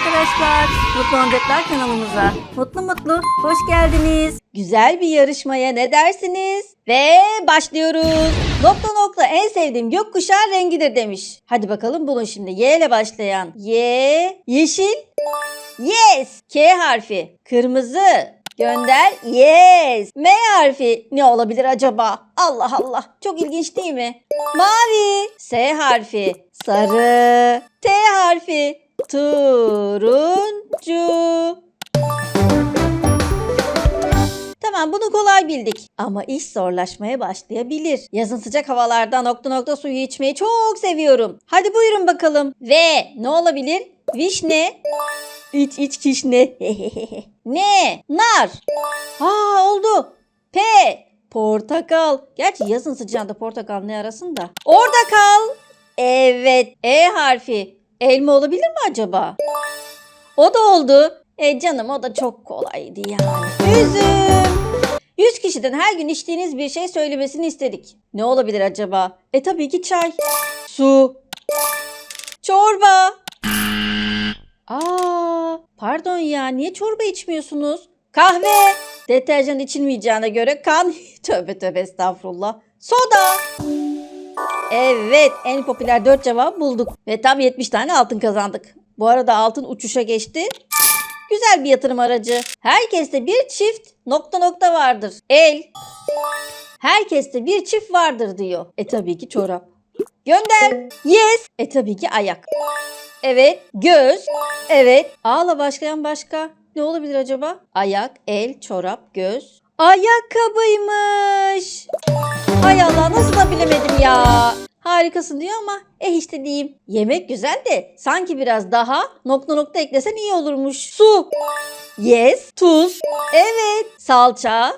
arkadaşlar. Mutlu Oyuncaklar kanalımıza. Mutlu mutlu hoş geldiniz. Güzel bir yarışmaya ne dersiniz? Ve başlıyoruz. Nokta nokta en sevdiğim gökkuşağı rengidir demiş. Hadi bakalım bulun şimdi. Y ile başlayan. Y. Yeşil. Yes. K harfi. Kırmızı. Gönder. Yes. M harfi. Ne olabilir acaba? Allah Allah. Çok ilginç değil mi? Mavi. S harfi. Sarı. T harfi. Turuncu. Tamam bunu kolay bildik. Ama iş zorlaşmaya başlayabilir. Yazın sıcak havalarda nokta nokta suyu içmeyi çok seviyorum. Hadi buyurun bakalım. Ve ne olabilir? Vişne. İç iç kişne. ne? Nar. Aa oldu. P. Portakal. Gerçi yazın sıcağında portakal ne arasın da. Orada kal. Evet. E harfi. Elma olabilir mi acaba? O da oldu. E canım o da çok kolaydı yani. Üzüm. 100 kişiden her gün içtiğiniz bir şey söylemesini istedik. Ne olabilir acaba? E tabii ki çay. Su. Çorba. Aa, pardon ya niye çorba içmiyorsunuz? Kahve. Deterjan içilmeyeceğine göre kan. tövbe tövbe estağfurullah. Soda. Evet en popüler 4 cevap bulduk. Ve tam 70 tane altın kazandık. Bu arada altın uçuşa geçti. Güzel bir yatırım aracı. Herkeste bir çift nokta nokta vardır. El. Herkeste bir çift vardır diyor. E tabii ki çorap. Gönder. Yes. E tabii ki ayak. Evet. Göz. Evet. Ağla başlayan başka. Ne olabilir acaba? Ayak, el, çorap, göz. Ayakkabıymış. Hay Allah nasıl da bilemedim ya. Harikasın diyor ama eh işte diyeyim. Yemek güzel de sanki biraz daha nokta nokta eklesen iyi olurmuş. Su. Yes. Tuz. Evet. Salça.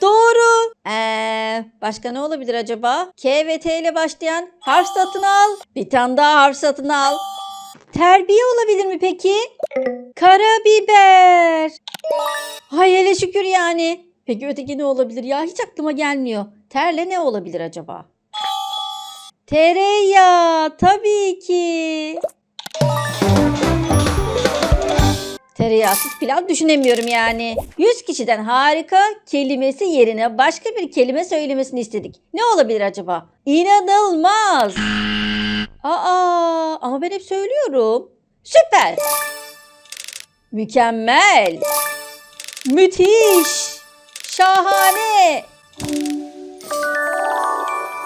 Doğru. Ee, başka ne olabilir acaba? K ve T ile başlayan harf satın al. Bir tane daha harf satın al. Terbiye olabilir mi peki? Karabiber. Hele şükür yani. Peki öteki ne olabilir ya? Hiç aklıma gelmiyor. Terle ne olabilir acaba? Tereyağı tabii ki. Tereyağsız pilav düşünemiyorum yani. 100 kişiden harika kelimesi yerine başka bir kelime söylemesini istedik. Ne olabilir acaba? İnanılmaz. Aa ama ben hep söylüyorum. Süper. Mükemmel. Müthiş. Şahane.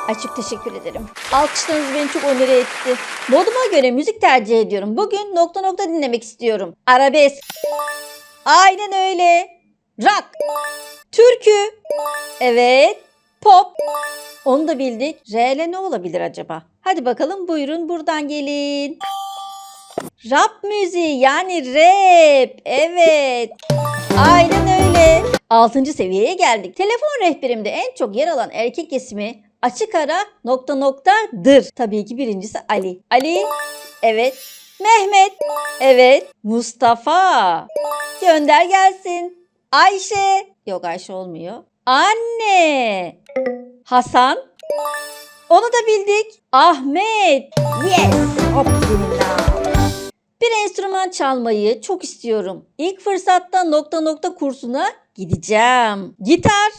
Ay çok teşekkür ederim. Alkışlarınız beni çok onore etti. Moduma göre müzik tercih ediyorum. Bugün nokta nokta dinlemek istiyorum. Arabesk. Aynen öyle. Rock. Türkü. Evet. Pop. Onu da bildik. R ile ne olabilir acaba? Hadi bakalım buyurun buradan gelin. Rap müziği yani rap. Evet. Aynen öyle. 6. seviyeye geldik. Telefon rehberimde en çok yer alan erkek ismi açık ara nokta noktadır. Tabii ki birincisi Ali. Ali. Evet. Mehmet. Evet. Mustafa. Gönder gelsin. Ayşe. Yok Ayşe olmuyor. Anne. Hasan. Onu da bildik. Ahmet. Yes. Hop benimle. Bir enstrüman çalmayı çok istiyorum. İlk fırsatta nokta nokta kursuna gideceğim. Gitar,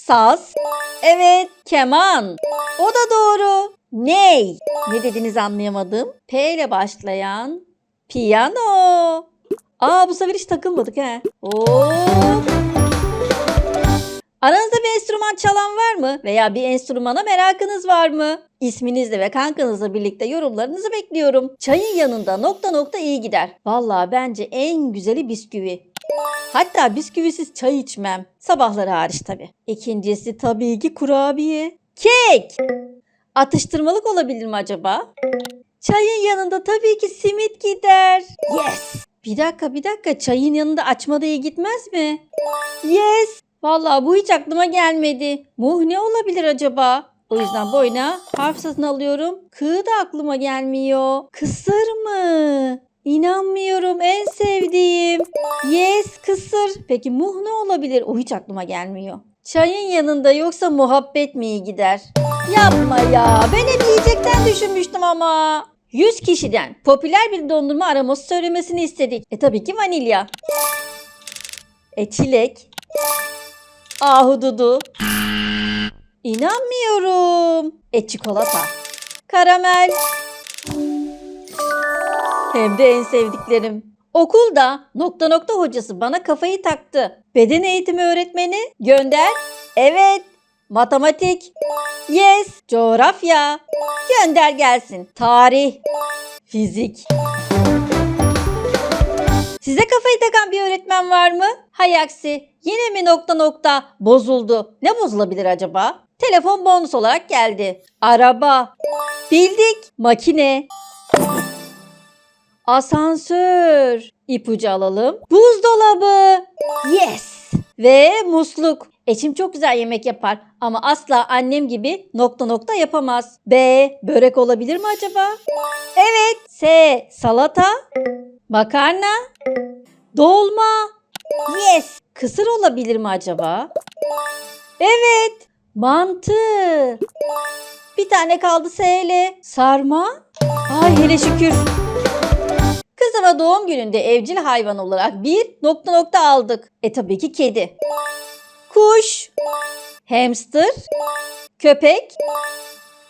saz, evet keman. O da doğru. Ney? Ne dediğinizi anlayamadım. P ile başlayan piyano. Aa bu sefer hiç takılmadık he. Hop. Aranızda bir enstrüman çalan var mı? Veya bir enstrümana merakınız var mı? İsminizle ve kankanızla birlikte yorumlarınızı bekliyorum. Çayın yanında nokta nokta iyi gider. Vallahi bence en güzeli bisküvi. Hatta bisküvisiz çay içmem. Sabahları hariç tabii. İkincisi tabii ki kurabiye. Kek. Atıştırmalık olabilir mi acaba? Çayın yanında tabii ki simit gider. Yes. Bir dakika bir dakika çayın yanında açma da iyi gitmez mi? Yes. Vallahi bu hiç aklıma gelmedi. Muh ne olabilir acaba? O yüzden boyuna harf satın alıyorum. Kı da aklıma gelmiyor. Kısır mı? İnanmıyorum en sevdiğim. Yes kısır. Peki muh ne olabilir? O hiç aklıma gelmiyor. Çayın yanında yoksa muhabbet mi iyi gider? Yapma ya. Ben hep yiyecekten düşünmüştüm ama. 100 kişiden popüler bir dondurma aroması söylemesini istedik. E tabii ki vanilya. E çilek. Ahududu. İnanmıyorum. E çikolata. Karamel. Hem de en sevdiklerim. Okulda nokta nokta hocası bana kafayı taktı. Beden eğitimi öğretmeni gönder. Evet. Matematik. Yes. Coğrafya. Gönder gelsin. Tarih. Fizik. Size kafayı takan bir öğretmen var mı? Hay aksi. Yine mi nokta nokta bozuldu? Ne bozulabilir acaba? Telefon bonus olarak geldi. Araba. Bildik. Makine. Asansör. İpucu alalım. Buzdolabı. Yes. Ve musluk. Eşim çok güzel yemek yapar ama asla annem gibi nokta nokta yapamaz. B. Börek olabilir mi acaba? Evet. S. Salata. Makarna. Dolma. Yes. Kısır olabilir mi acaba? Evet. Mantı. Bir tane kaldı S ile. Sarma. Ay hele şükür. Kızıma doğum gününde evcil hayvan olarak bir nokta nokta aldık. E tabii ki kedi. Kuş. Hamster. Köpek.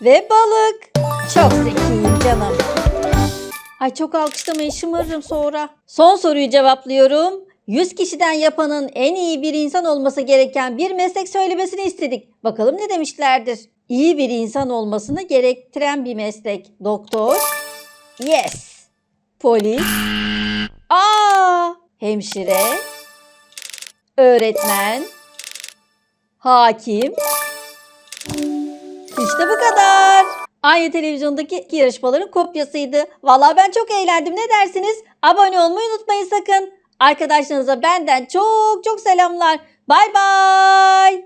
Ve balık. Çok zekiyim canım. Ay çok alkışlamayın şımarırım sonra. Son soruyu cevaplıyorum. 100 kişiden yapanın en iyi bir insan olması gereken bir meslek söylemesini istedik. Bakalım ne demişlerdir. İyi bir insan olmasını gerektiren bir meslek. Doktor. Yes. Polis. Aa, hemşire. Öğretmen. Hakim. İşte bu kadar. Aynı televizyondaki yarışmaların kopyasıydı. Vallahi ben çok eğlendim. Ne dersiniz? Abone olmayı unutmayın sakın. Arkadaşlarınıza benden çok çok selamlar. Bay bay.